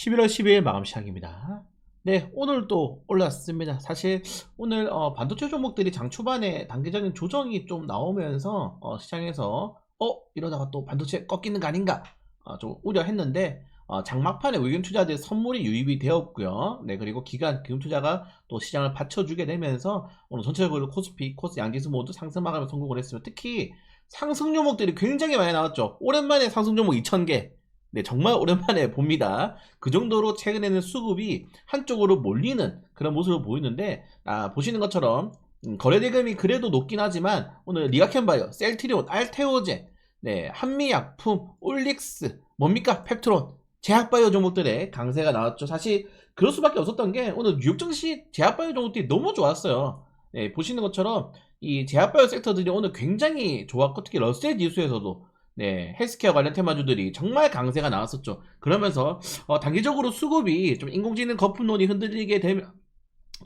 11월 12일 마감 시작입니다. 네, 오늘 또 올랐습니다. 사실 오늘 어, 반도체 종목들이 장 초반에 단기적인 조정이 좀 나오면서 어, 시장에서 어 이러다가 또 반도체 꺾이는 거 아닌가 어, 좀 우려했는데 어, 장막판에 외국인 투자들 선물이 유입이 되었고요. 네, 그리고 기간 기금 투자가 또 시장을 받쳐주게 되면서 오늘 전체적으로 코스피, 코스 양지수 모두 상승 마감에 성공을 했습니다. 특히 상승 종목들이 굉장히 많이 나왔죠. 오랜만에 상승 종목 2,000개. 네, 정말 오랜만에 봅니다. 그 정도로 최근에는 수급이 한쪽으로 몰리는 그런 모습을 보이는데, 아, 보시는 것처럼, 음, 거래대금이 그래도 높긴 하지만, 오늘 리가켄바이오, 셀트리온, 알테오젠, 네, 한미약품, 올릭스, 뭡니까? 펩트론, 제약바이오 종목들의 강세가 나왔죠. 사실, 그럴 수밖에 없었던 게, 오늘 뉴욕 증시 제약바이오 종목들이 너무 좋았어요. 네, 보시는 것처럼, 이 제약바이오 섹터들이 오늘 굉장히 좋았고, 특히 러셀 지수에서도 네, 헬스케어 관련 테마주들이 정말 강세가 나왔었죠. 그러면서 어, 단기적으로 수급이 좀 인공지능 거품론이 흔들리게 되면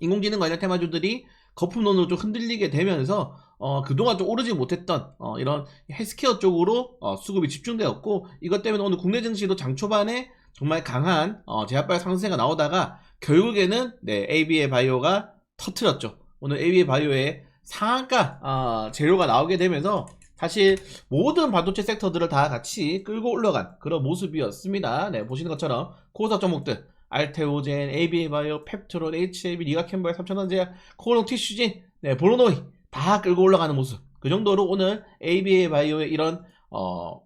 인공지능 관련 테마주들이 거품론으로 좀 흔들리게 되면서 어, 그동안 좀 오르지 못했던 어, 이런 헬스케어 쪽으로 어, 수급이 집중되었고 이것 때문에 오늘 국내 증시도 장 초반에 정말 강한 어, 제약발 상승세가 나오다가 결국에는 네, AB의 바이오가 터트렸죠. 오늘 AB의 바이오의 상한가 어, 재료가 나오게 되면서 사실 모든 반도체 섹터들을 다 같이 끌고 올라간 그런 모습이었습니다. 네, 보시는 것처럼 코스닥 종목들 알테오젠, AB바이오, 펩트론, HAB, 리가캠바이, 삼천원제약, 코롱 티슈진, 네, 보로노이 다 끌고 올라가는 모습. 그 정도로 오늘 AB바이오의 이런 어,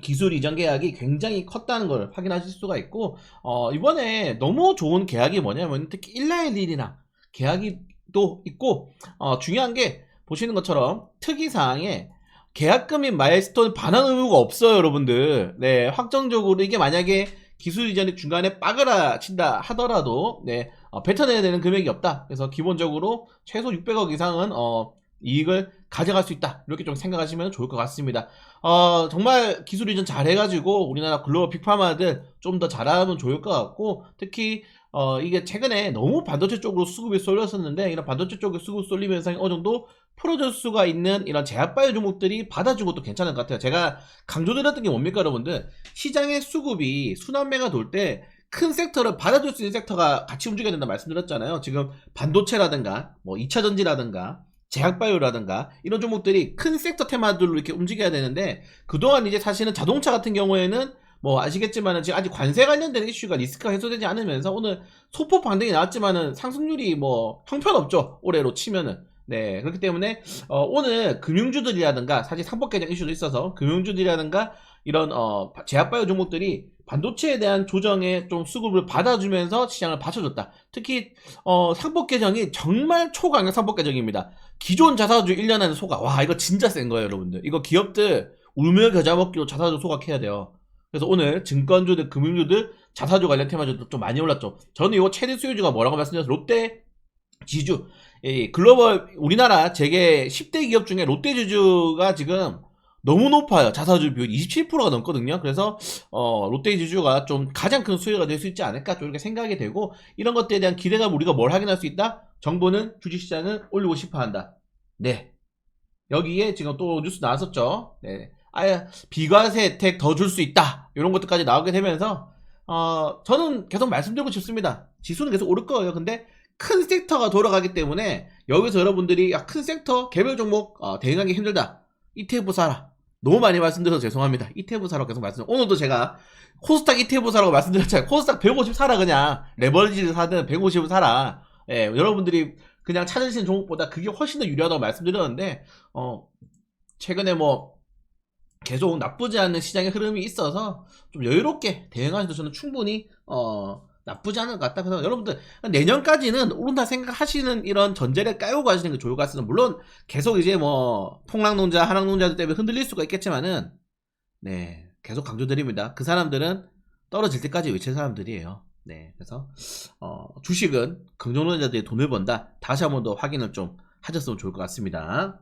기술 이전 계약이 굉장히 컸다는 걸 확인하실 수가 있고 어, 이번에 너무 좋은 계약이 뭐냐면 특히 1라일 일이나 계약이 또 있고 어, 중요한 게 보시는 것처럼 특이사항에 계약금인 마일스톤 반환 의무가 없어요, 여러분들. 네, 확정적으로 이게 만약에 기술 이전이 중간에 빠그라 친다 하더라도, 네, 어, 뱉어내야 되는 금액이 없다. 그래서 기본적으로 최소 600억 이상은, 어, 이익을 가져갈 수 있다. 이렇게 좀 생각하시면 좋을 것 같습니다. 어, 정말 기술 이전 잘 해가지고 우리나라 글로벌 빅파마들 좀 더 잘하면 좋을 것 같고, 특히 어, 이게 최근에 너무 반도체 쪽으로 수급이 쏠렸었는데, 이런 반도체 쪽에 수급 쏠림 현상이 어느 정도 풀어줄 수가 있는 이런 제약바이오 종목들이 받아준 것도 괜찮은 것 같아요. 제가 강조드렸던 게 뭡니까, 여러분들? 시장의 수급이 순환매가 돌 때 큰 섹터를 받아줄 수 있는 섹터가 같이 움직여야 된다 말씀드렸잖아요. 지금 반도체라든가, 뭐 2차전지라든가, 제약바이오라든가 이런 종목들이 큰 섹터 테마들로 이렇게 움직여야 되는데 그동안 이제 사실은 자동차 같은 경우에는 뭐 아시겠지만은 지금 아직 관세 관련된 이슈가 리스크가 해소되지 않으면서 오늘 소폭 반등이 나왔지만은 상승률이 뭐 형편없죠 올해로 치면은 네 그렇기 때문에 어, 오늘 금융주들이라든가 사실 상법 개정 이슈도 있어서 금융주들이라든가 이런 어, 제약바이오 종목들이 반도체에 대한 조정에 좀 수급을 받아주면서 시장을 받쳐줬다. 특히 어, 상법 개정이 정말 초강력 상법 개정입니다. 기존 자사주 1년 안에 소각 와 이거 진짜 센 거예요 여러분들. 이거 기업들 울며 겨자 먹기로 자사주 소각해야 돼요. 그래서 오늘 증권주들, 금융주들, 자사주 관련 테마주도 좀 많이 올랐죠. 저는 이거 최대 수요주가 뭐라고 말씀드렸어요? 롯데, 지주, 이 글로벌 우리나라 재계 10대 기업 중에 롯데 지주가 지금 너무 높아요. 자사주 비율 27%가 넘거든요. 그래서 어, 롯데 지주가 좀 가장 큰 수요가 될 수 있지 않을까 좀 이렇게 생각이 되고 이런 것들에 대한 기대감 우리가 뭘 확인할 수 있다? 정부는 주식시장을 올리고 싶어 한다. 네. 여기에 지금 또 뉴스 나왔었죠. 네. 아예 비과세 혜택 더 줄 수 있다. 이런 것들까지 나오게 되면서 어, 저는 계속 말씀드리고 싶습니다. 지수는 계속 오를 거예요. 근데 큰 섹터가 돌아가기 때문에 여기서 여러분들이 야, 큰 섹터 개별 종목 어, 대응하기 힘들다. ETF 사라. 너무 많이 말씀드려서 죄송합니다. ETF 사라고 계속 말씀. 오늘도 제가 코스닥 ETF 사라고 말씀드렸잖아요. 코스닥 150 사라 그냥 레버리지를 사든 150을 사라. 예, 여러분들이 그냥 찾으시는 종목보다 그게 훨씬 더 유리하다고 말씀드렸는데 어, 최근에 뭐 계속 나쁘지 않은 시장의 흐름이 있어서 좀 여유롭게 대응하셔도 저는 충분히 어 나쁘지 않을 것 같다. 그래서 여러분들 내년까지는 오른다 생각하시는 이런 전제를 깔고 가시는 게 좋을 것 같습니다. 물론 계속 이제 뭐 폭락농자, 하락농자들 때문에 흔들릴 수가 있겠지만은 네 계속 강조드립니다. 그 사람들은 떨어질 때까지 외칠 사람들이에요. 네 그래서 어, 주식은 긍정론자들이 돈을 번다. 다시 한 번 더 확인을 좀 하셨으면 좋을 것 같습니다.